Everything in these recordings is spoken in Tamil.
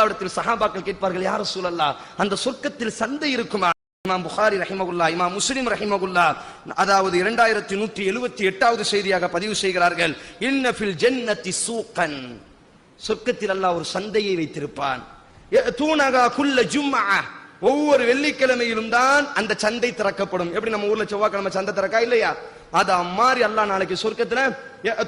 ரசூல்லாவிடத்தில் சஹாபாக்கள் கேட்பார்கள் யார் ரசூலல்லா அந்த சொர்க்கத்தில் சந்தை இருக்குமா? இமாம் புகாரி ரஹிமகுல்லா இமாம் முஸ்லிம் ரஹிமகுல்லா அதாவது இரண்டாயிரத்தி நூற்றி எழுபத்தி எட்டாவது செய்தியாக பதிவு செய்கிறார்கள் இன்னஃபில் ஜென்னத்தி சூக்கன் சொர்க்கத்தில் அல்லாஹ் ஒரு சந்தையை வைத்திருப்பான். தூணகா குல்ல ஜும்மா ஒவ்வொரு வெள்ளிக்கிழமையிலும் தான் அந்த சந்தை திறக்கப்படும். எப்படி நம்ம ஊர்ல செவ்வாய்க்கிழமை சந்தை திறக்கா இல்லையா? அத மாதிரி அல்லாஹ் நாளைக்கு சொர்க்கத்துல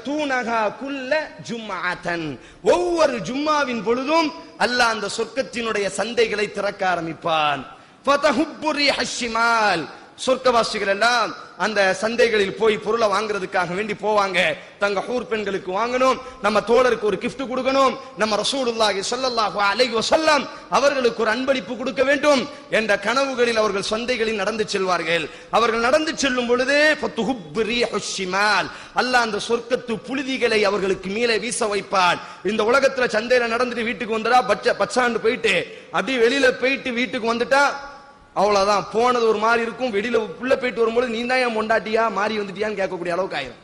தூணகா குல்ல ஜும்மாத்தன் ஒவ்வொரு ஜும்மாவின் பொழுதும் அல்லாஹ் அந்த சொர்க்கத்தினுடைய சந்தைகளை திறக்க ஆரம்பிப்பான். ஃபதஹுப்புரி ஹஷிமால் சொர்க்கவாசிகள் எல்லாம் அந்த சந்தைகளில் போய் பொருளை வாங்குறதுக்காக வேண்டி போவாங்க. தங்க ஹூர் பெண்களுக்கு வாங்கணும் நம்ம தோழருக்கு ஒரு கிஃப்ட் கொடுக்கணும் நம்ம ரசூலுல்லாஹி ஸல்லல்லாஹு அலைஹி வஸல்லம் அவர்களுக்கு ஒரு அன்பளிப்பு கொடுக்க வேண்டும் என்ற கனவுகளில் அவர்கள் சந்தைகளில் நடந்து செல்வார்கள். அவர்கள் நடந்து செல்லும் பொழுதே ஃபதுஹுப்புரி அல்லாஹ் அந்த சொர்க்கத்து புழுதிகளை அவர்களுக்கு மேலே வீச வைப்பான். இந்த உலகத்துல சந்தையில நடந்துட்டு வீட்டுக்கு வந்துடா பச்சை பச்சாண்டு போயிட்டு அப்படியே வெளியில போயிட்டு வீட்டுக்கு வந்துட்டா அவ்வளவுதான். போனது ஒரு மாதிரி இருக்கும் வெளியில உள்ள போயிட்டு வரும்போது நீ தான் ஏன் மொண்டாட்டியா மாறி வந்துட்டியான்னு கேட்கக்கூடிய அளவுக்கு ஆயிரும்.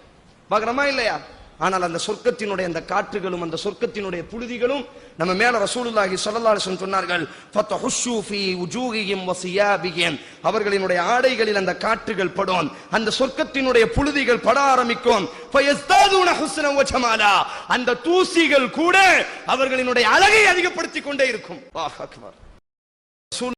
பாக்குறோமா இல்லையா? ஆனால் அந்த சொர்க்கத்தினுடைய அந்த காற்றுகளும் அந்த சொர்க்கத்தினுடைய புழுதிகளும் நம்ம மேல ரசூலுல்லாஹி ஸல்லல்லாஹு சொன்னார்கள் ஃபதஹுஷு ஃபீ உஜூஹிஹிம் வ சியாபிஹிம். அவர்களினுடைய ஆடைகளில் அந்த காற்றுகள் படும் அந்த சொர்க்கத்தினுடைய புழுதிகள் பட ஆரம்பிக்கும். ஃபயஸ்தாதுன ஹுஸ்ன வ ஜமாலா. அந்த தூசிகள் கூட அவர்களினுடைய அழகை அதிகப்படுத்திக் கொண்டே இருக்கும். அல்லாஹ் அக்பர்.